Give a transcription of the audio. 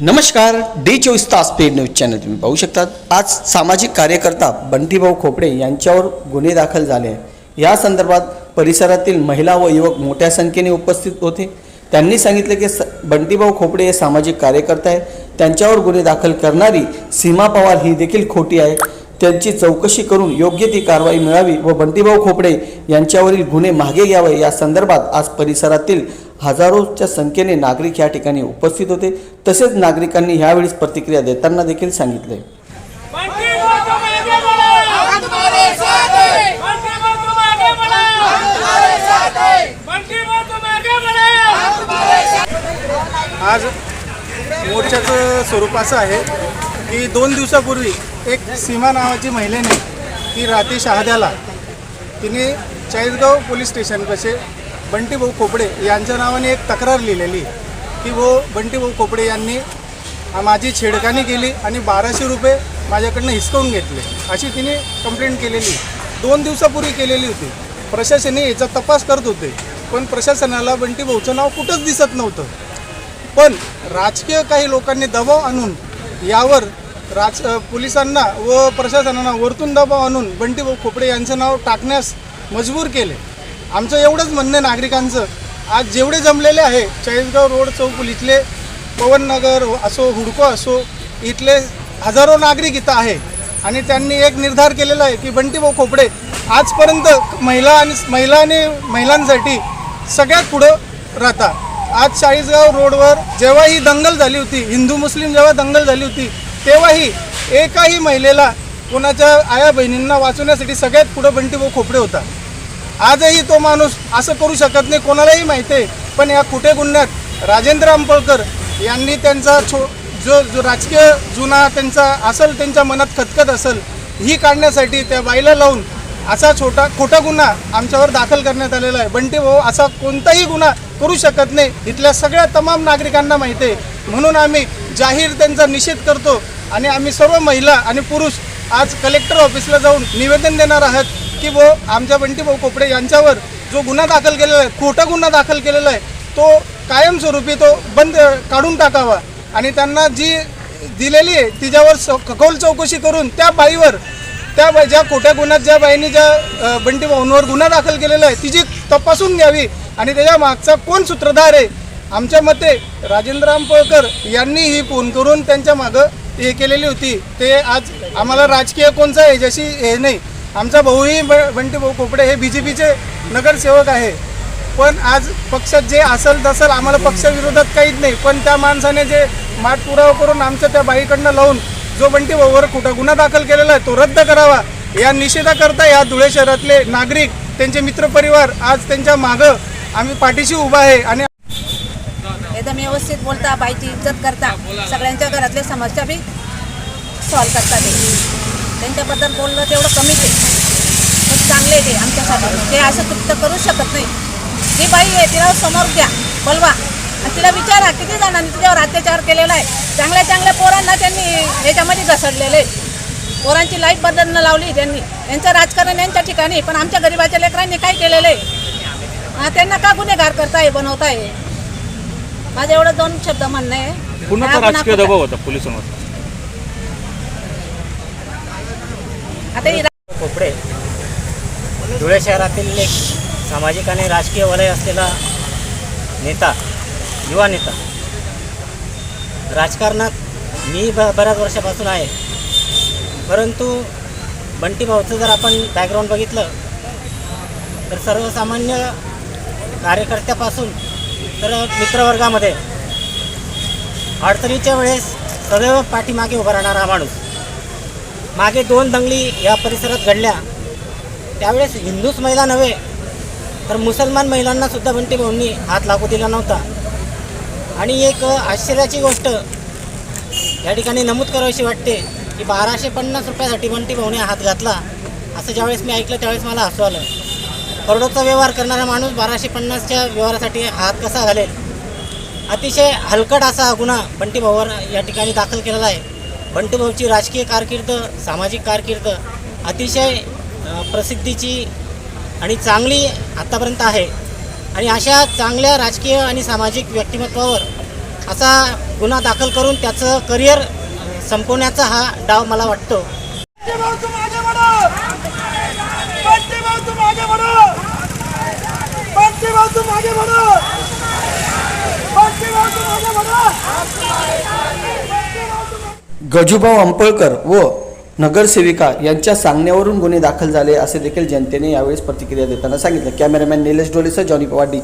नमस्कार डे चोवीस तास पेड न्यूज चॅनल तुम्ही पाहू शकता आज सामाजिक कार्यकर्ता बंटीभाऊ खोपडे यांच्यावर गुन्हे दाखल झाले या संदर्भात परिसरातील महिला व युवक मोठ्या संख्येने उपस्थित होते. त्यांनी सांगितले की स बंटीभाऊ खोपडे हे सामाजिक कार्यकर्ता आहे त्यांच्यावर गुन्हे दाखल करणारी सीमा पवार ही देखील खोटी आहे. त्यांची चौकशी करून योग्य ती कारवाई मिळावी व बंटीभाऊ खोपडे यांच्यावरील गुन्हे मागे घ्यावे या संदर्भात आज परिसरातील हजारोच्या संख्येने नागरिक या ठिकाणी उपस्थित होते. तसेच नागरिकांनी ह्यावेळेस प्रतिक्रिया देताना देखील सांगितले. आज मोर्चाचं स्वरूप असं आहे की दोन दिवसापूर्वी एक सीमा नावाची महिलेने ती राती शहाद्याला तिने चाळीसगाव पोलीस स्टेशन कसे बंटी बंटीभाऊ खोपडे यांच्या नावाने एक तक्रार लिहिलेली की वो बंटीभाऊ खोपडे यांनी माझी छेडखानी केली आणि बाराशे रुपये माझ्याकडनं हिसकावून घेतले. अशी तिने कंप्लेंट केलेली दोन दिवसापूर्वी केलेली होती. प्रशासने याचा तपास करत होते. पण प्रशासनाला बंटीभाऊचं नाव कुठंच दिसत नव्हतं. पण राजकीय काही लोकांनी दबाव आणून यावर राज पोलिसांना व प्रशासनांना वरतून दबाव आणून बंटीभाऊ खोपडे यांचं नाव टाकण्यास मजबूर केले. आमचं एवढंच म्हणणं आहे नागरिकांचं. आज जेवढे जमलेले आहे चाळीसगाव रोड चौकुल इथले पवननगर असो हुडको असो इथले हजारो नागरिक इथं आहे. आणि त्यांनी एक निर्धार केलेला आहे की बंटीभाऊ खोपडे आजपर्यंत महिला आणि महिला आणि महिलांसाठी सगळ्यात पुढं राहतात. आज चाळीसगाव रोडवर जेव्हा ही दंगल झाली होती हिंदू मुस्लिम जेव्हा दंगल झाली होती तेव्हाही एकाही महिलेला कोणाच्या आया बहिणींना वाचवण्यासाठी सगळ्यात पुढं बंटीभाऊ खोपडे होता. आजही तो माणूस असं करू शकत नाही कोणालाही माहिती आहे. पण या कुठे गुन्ह्यात राजेंद्र आंबोळकर यांनी त्यांचा छो जो जो राजकीय जुना त्यांचा असेल त्यांच्या मनात खतखत असेल ही काढण्यासाठी त्या बाईला लावून असा छोटा खोटा गुन्हा आमच्यावर दाखल करण्यात आलेला आहे. बंटी भाऊ असा कोणताही गुन्हा करू शकत नाही. इथल्या सगळ्या तमाम नागरिकांना माहिती आहे. म्हणून आम्ही जाहीर त्यांचा निषेध करतो आणि आम्ही सर्व महिला आणि पुरुष आज कलेक्टर ऑफिसला जाऊन निवेदन देणार आहात. की वो आमच्या बंटीभाऊ कोपडे यांच्यावर जो गुन्हा दाखल केलेला आहे खोटा गुन्हा दाखल केलेला आहे तो कायमस्वरूपी तो बंद काढून टाकावा. आणि त्यांना जी दिलेली आहे तिच्यावर स चौकशी करून त्या बाईवर त्या बाई ज्या खोट्या गुन्ह्यात ज्या बाईने ज्या बंटी भाऊंवर गुन्हा दाखल केलेला आहे तिची तपासून घ्यावी. आणि त्याच्या मागचा कोण सूत्रधार आहे? आमच्या मते राजेंद्र आंबळकर यांनी ही फोन करून त्यांच्या मागं हे केलेली होती. ते आज आम्हाला राजकीय कोणचा आहे जशी हे नाही. आमचा भाऊही ब बंटी भाऊ कोपडे हे बी जे पीचे नगरसेवक आहे. पण आज पक्षात जे असेल तसल आम्हाला पक्षविरोधात काहीच नाही. पण त्या माणसाने जे माठपुरावा करून आमच्या त्या बाईकडनं लावून जो बंटी भाऊवर कुठं गुन्हा दाखल केलेला आहे तो रद्द करावा. या निषेधाकरता या धुळे शहरातले नागरिक त्यांचे मित्रपरिवार आज त्यांच्या मागं आम्ही पाठीशी उभा आहे आणि एकदम व्यवस्थित बोलता बाईची इज्जत करता. सगळ्यांच्या घरातले समस्या बी सॉल्व करता ते. त्यांच्याबद्दल बोललं तेवढं कमीच आहे. खूप चांगले ते आमच्यासाठी. ते असं कृत्य करू शकत नाही. जी बाई आहे तिला समोर द्या बोलवा. आणि तिला विचारा किती जणांनी तिच्यावर अत्याचार केलेला आहे? चांगल्या चांगल्या पोरांना त्यांनी ह्याच्यामध्ये घसडलेले आहे. पोरांची लाईफ बदलणं लावली त्यांनी. यांचं राजकारण यांच्या ठिकाणी पण आमच्या गरिबाच्या लेकरांनी काय केलेलं आहे? त्यांना का गुन्हेगार करताय बनवताय? माझं एवढं दोन शब्द म्हणणं आहे. हा गुन्हा राजकीय दबाव होता पोलिसांवर. आता कोपडे धुळे शहरातील एक सामाजिक आणि राजकीय वलय असलेला नेता युवा नेता. राजकारणात मी ब बऱ्याच वर्षापासून आहे. परंतु बंटी भाऊचं जर आपण बॅकग्राऊंड बघितलं तर सर्वसामान्य कार्यकर्त्यापासून तर मित्रवर्गामध्ये अडचणीच्या वेळेस सदैव पाठीमागे उभा राहणारा हा माणूस. मागे दोन दंगली या परिसरात घडल्या. त्यावेळेस हिंदूच महिला नव्हे तर मुसलमान महिलांनासुद्धा बंटी भाऊंनी हात लागू दिला नव्हता. आणि एक आश्चर्याची गोष्ट या ठिकाणी नमूद करावीशी वाटते की बाराशे पन्नास रुपयासाठी बंटी भाऊने हात घातला असं ज्यावेळेस मी ऐकलं त्यावेळेस मला हसू आलं. करोडोचा व्यवहार करणारा माणूस बाराशे पन्नासच्या व्यवहारासाठी हात कसा घालेल? अतिशय हलकट असा हा गुन्हा बंटी भाऊवर या ठिकाणी दाखल केलेला आहे. बंटू भाऊची राजकीय कारकीर्द सामाजिक कारकीर्द अतिशय प्रसिद्धीची आणि चांगली आत्तापर्यंत आहे. आणि अशा चांगल्या राजकीय आणि सामाजिक व्यक्तिमत्वावर असा गुन्हा दाखल करून त्याचं करिअर संपवण्याचा हा डाव मला वाटतो. गजूभाऊ अंपळकर व नगरसेविका यांच्या सांगण्यावरून गुन्हे दाखल झाले असे देखील जनतेने यावेळेस प्रतिक्रिया देताना सांगितलं. कॅमेरामॅन निलेश डोलेसह जॉनी पवार डी.